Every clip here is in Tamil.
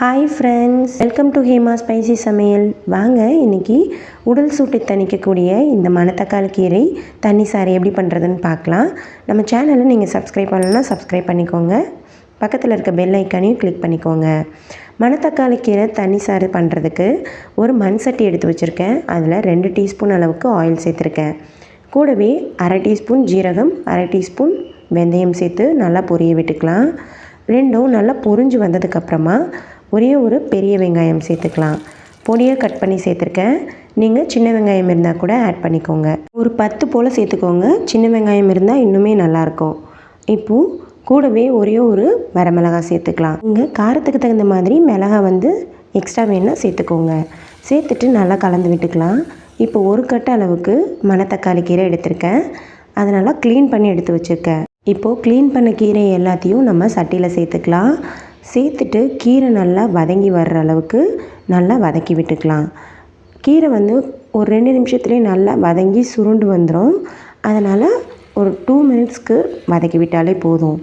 Hi friends welcome to Hema spicy சமையல் வாங்க இன்றைக்கி உடல் சூட்டை தணிக்கக்கூடிய இந்த மணத்தக்காளி கீரை தண்ணி சாறு எப்படி பண்ணுறதுன்னு பார்க்கலாம். நம்ம சேனலை நீங்கள் சப்ஸ்கிரைப் பண்ணலன்னா சப்ஸ்கிரைப் பண்ணிக்கோங்க. பக்கத்தில் இருக்க பெல் ஐக்கானையும் கிளிக் பண்ணிக்கோங்க. மணத்தக்காளி கீரை தண்ணி சாறு பண்ணுறதுக்கு ஒரு மண் சட்டி எடுத்து வச்சுருக்கேன். அதில் ரெண்டு டீஸ்பூன் அளவுக்கு ஆயில் சேர்த்துருக்கேன். கூடவே அரை டீஸ்பூன் ஜீரகம் அரை டீஸ்பூன் வெந்தயம் சேர்த்து நல்லா பொரிய விட்டுக்கலாம். ரெண்டும் நல்லா பொரிஞ்சு வந்ததுக்கப்புறமா ஒரே ஒரு பெரிய வெங்காயம் சேர்த்துக்கலாம். பொடியாக கட் பண்ணி சேர்த்துருக்கேன். நீங்கள் சின்ன வெங்காயம் இருந்தால் கூட ஆட் பண்ணிக்கோங்க. ஒரு பத்து போல் சேர்த்துக்கோங்க. சின்ன வெங்காயம் இருந்தால் இன்னுமே நல்லாயிருக்கும் இப்போது கூடவே ஒரே ஒரு வரமிளகாய் சேர்த்துக்கலாம். இங்கே காரத்துக்கு தகுந்த மாதிரி மிளகா வந்து எக்ஸ்ட்ரா வேணால் சேர்த்துக்கோங்க. சேர்த்துட்டு நல்லா கலந்து விட்டுக்கலாம். இப்போ ஒரு கட்ட அளவுக்கு மணத்தக்காளி கீரை எடுத்திருக்கேன். அதனால் க்ளீன் பண்ணி எடுத்து வச்சுருக்கேன். இப்போது க்ளீன் பண்ண கீரை எல்லாத்தையும் நம்ம சட்டியில் சேர்த்துக்கலாம். சேர்த்துட்டு கீரை நல்லா வதங்கி வர்ற அளவுக்கு நல்லா வதக்கி விட்டுக்கலாம். கீரை வந்து ஒரு ரெண்டு நிமிஷத்துலேயே நல்லா வதங்கி சுருண்டு வந்துடும் அதனால் ஒரு டூ மினிட்ஸ்க்கு வதக்கி விட்டாலே போதும்.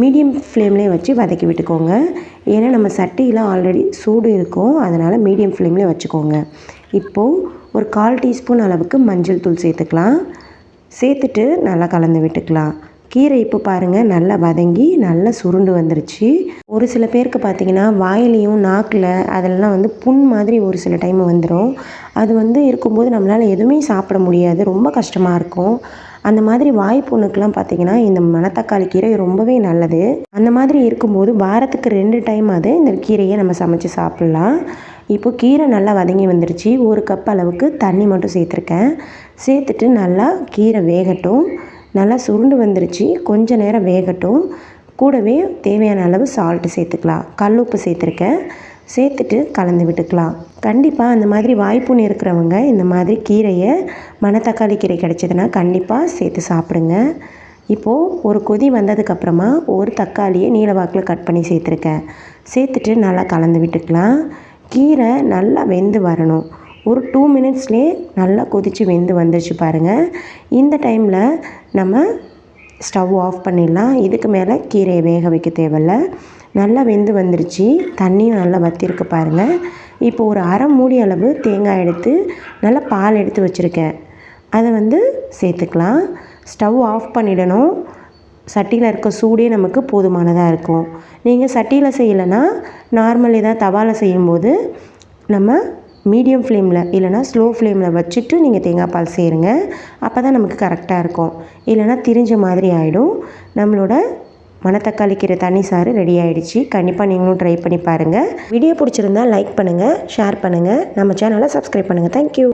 மீடியம் ஃப்ளேம்லேயே வச்சு வதக்கி விட்டுக்கோங்க. ஏன்னா நம்ம சட்டியில் ஆல்ரெடி சூடு இருக்கும். அதனால் மீடியம் ஃப்ளேம்லேயே வச்சுக்கோங்க. இப்போது ஒரு கால் டீஸ்பூன் அளவுக்கு மஞ்சள் தூள் சேர்த்துக்கலாம். சேர்த்துட்டு நல்லா கலந்து விட்டுக்கலாம். கீரை இப்போ பாருங்கள் நல்லா வதங்கி நல்லா சுருண்டு வந்துருச்சு. ஒரு சில பேருக்கு பார்த்திங்கன்னா வாயிலையும் நாக்கில் அதெல்லாம் வந்து புண் மாதிரி ஒரு சில டைம் வந்துடும் அது வந்து இருக்கும்போது நம்மளால் எதுவுமே சாப்பிட முடியாது ரொம்ப கஷ்டமாக இருக்கும். அந்த மாதிரி வாய் புண்ணுக்கெலாம் பார்த்திங்கன்னா இந்த மணத்தக்காளி கீரை ரொம்பவே நல்லது. அந்த மாதிரி இருக்கும்போது வாரத்துக்கு ரெண்டு டைம் அது இந்த கீரையை நம்ம சமைச்சு சாப்பிட்லாம். இப்போ கீரை நல்லா வதங்கி வந்துருச்சு. ஒரு கப் அளவுக்கு தண்ணி மட்டும் சேர்த்துருக்கேன். சேர்த்துட்டு நல்லா கீரை வேகட்டும். நல்லா சுருண்டு வந்துருச்சு. கொஞ்சம் நேரம் வேகட்டும். கூடவே தேவையான அளவு சால்ட்டு சேர்த்துக்கலாம். கல் உப்பு சேர்த்துருக்கேன். சேர்த்துட்டு கலந்து விட்டுக்கலாம். கண்டிப்பாக அந்த மாதிரி வாய்ப்புன்னு இருக்கிறவங்க இந்த மாதிரி கீரையை மணத்தக்காளி கீரை கிடச்சிதுன்னா கண்டிப்பாக சேர்த்து சாப்பிடுங்க. இப்போது ஒரு கொதி வந்ததுக்கப்புறமா ஒரு தக்காளியை நீளவாக்கில் கட் பண்ணி சேர்த்துருக்கேன். சேர்த்துட்டு நல்லா கலந்து விட்டுக்கலாம். கீரை நல்லா வெந்து வரணும். ஒரு டூ மினிட்ஸ்லேயே நல்லா கொதித்து வெந்து வந்துருச்சு பாருங்கள் இந்த டைமில் நம்ம ஸ்டவ் ஆஃப் பண்ணிடலாம். இதுக்கு மேலே கீரையை வேக வைக்க தேவையில்ல. நல்லா வெந்து வந்துருச்சு. தண்ணியும் நல்லா வத்தியிருக்கு பாருங்கள் இப்போ ஒரு அரை மூடி அளவு தேங்காய் எடுத்து நல்லா பால் எடுத்து வச்சுருக்கேன். அதை வந்து சேர்த்துக்கலாம். ஸ்டவ் ஆஃப் பண்ணிடணும். சட்டியில் இருக்க சூடே நமக்கு போதுமானதாக இருக்கும். நீங்கள் சட்டியில் செய்யலைன்னா நார்மல் ஏதாவது தவாவில் செய்யும்போது நம்ம மீடியம் ஃப்ளேமில் இல்லைனா ஸ்லோ ஃப்ளேமில் வச்சுட்டு நீங்கள் தேங்காய் பால் சேருங்க. அப்போ தான் நமக்கு கரெக்டாக இருக்கும். இல்லைனா திரிஞ்ச மாதிரி ஆகிடும் நம்மளோட மணத்தக்காளி கீரை தண்ணி சாறு ரெடி ஆகிடுச்சு கண்டிப்பாக நீங்களும் ட்ரை பண்ணி பாருங்கள் வீடியோ பிடிச்சிருந்தா லைக் பண்ணுங்கள் ஷேர் பண்ணுங்கள் நம்ம சேனலை சப்ஸ்கிரைப் பண்ணுங்கள் தேங்க்யூ